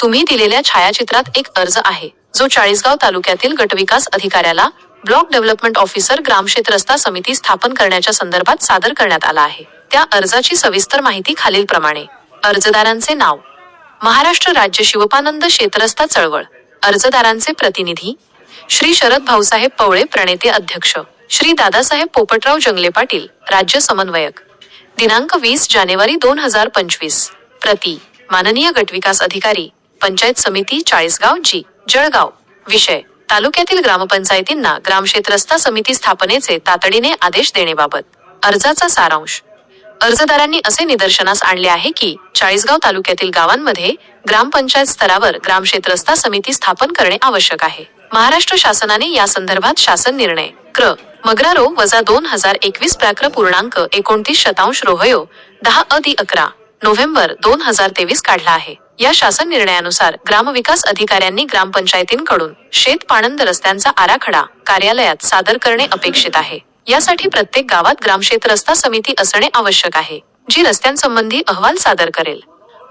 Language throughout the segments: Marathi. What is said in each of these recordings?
तुम्ही दिलेल्या छायाचित्रात एक अर्ज आहे. जो चाळीसगाव तालुक्यातील गटविकास अधिकाऱ्याला ब्लॉक डेव्हलपमेंट ऑफिसर ग्रामक्षेत्र रस्ता समिती स्थापन करण्याच्या संदर्भात सादर करण्यात आला आहे. त्या अर्जाची सविस्तर माहिती खालीलप्रमाणे. अर्जदारांचे नाव. महाराष्ट्र राज्य शिवपानंद शेतरस्ता चळवळ. अर्जदारांचे प्रतिनिधी. श्री शरद भाऊसाहेब पवळे प्रणेते अध्यक्ष. श्री दादासाहेब पोपटराव जंगले पाटील राज्य समन्वयक. दिनांक वीस जानेवारी दोन हजार पंचवीस. प्रति माननीय गटविकास अधिकारी पंचायत समिती चाळीसगाव जी जळगाव. विषय तालुक्यातील ग्रामपंचायतींना ग्रामक्षेत्रस्ता समिती स्थापनेचे तातडीने आदेश देण्याबाबत अर्जाचा सारांश. अर्जदारांनी असे निदर्शनास आणले आहे की चाळीसगाव तालुक्यातील गावांमध्ये ग्रामपंचायत स्तरावर ग्रामक्षेत्रस्ता समिती स्थापन करणे आवश्यक आहे. महाराष्ट्र शासनाने या संदर्भात शासन निर्णय. क्र. मग्रारो वजा दोन हजार एकवीस प्राक्र पूर्णांक एकोणतीस शतांश रोहयो दहा अधि अकरा नोव्हेंबर दोन हजार तेवीस काढला आहे. या शासन निर्णयानुसार ग्रामविकास अधिकाऱ्यांनी ग्रामपंचायतींकडून शेत पाणंद रस्त्यांचा आराखडा कार्यालयात सादर करणे अपेक्षित आहे. यासाठी प्रत्येक गावात ग्रामक्षेत्र रस्ता समिती असणे आवश्यक आहे जी रस्त्यांसंबंधी अहवाल सादर करेल.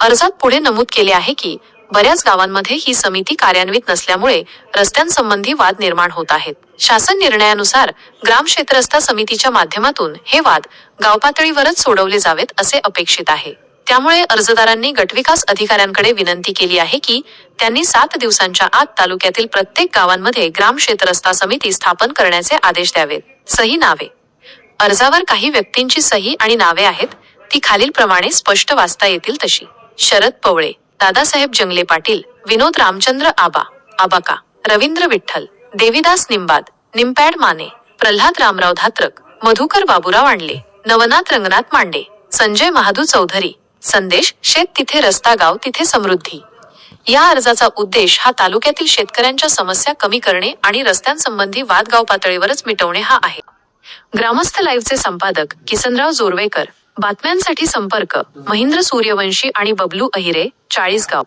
अर्जात पुढे नमूद केले आहे की बऱ्याच गावांमध्ये ही समिती कार्यान्वित नसल्यामुळे रस्त्यांसंबंधी वाद निर्माण होत आहेत. शासन निर्णयानुसार ग्राम क्षेत्रस्था समितीच्या माध्यमातून हे वाद गावपातळीवरच सोडवले जावेत असे अपेक्षित आहे. त्यामुळे अर्जदारांनी गटविकास अधिकाऱ्यांकडे विनंती केली आहे की त्यांनी सात दिवसांच्या आत तालुक्यातील प्रत्येक गावांमध्ये ग्राम क्षेत्रस्था समिती स्थापन करण्याचे आदेश द्यावेत. सही नावे. अर्जावर काही व्यक्तींची सही आणि नावे आहेत ती खालीलप्रमाणे स्पष्ट वाचता येतील तशी. शरद पवळे दादासाहेब जंगले पाटील विनोद रामचंद्र आबा आबाका रवींद्र विठ्ठल देविदास निंबाद निमपॅड माने प्रल्हाद रामराव धात्रक मधुकर बाबुराव आणले नवनाथ रंगनाथ मांडे संजय महादू चौधरी संदेश शेत तिथे रस्ता गाव तिथे समृद्धी. या अर्जाचा उद्देश हा तालुक्यातील शेतकऱ्यांच्या समस्या कमी करणे आणि रस्त्यांसंबंधी वाद गाव पातळीवरच मिटवणे हा आहे. ग्रामस्थ लाईव्हचे संपादक किसनराव जोरवेकर. बातम्यांसाठी संपर्क महेंद्र सूर्यवंशी आणि बबलू अहिरे चाळीसगाव.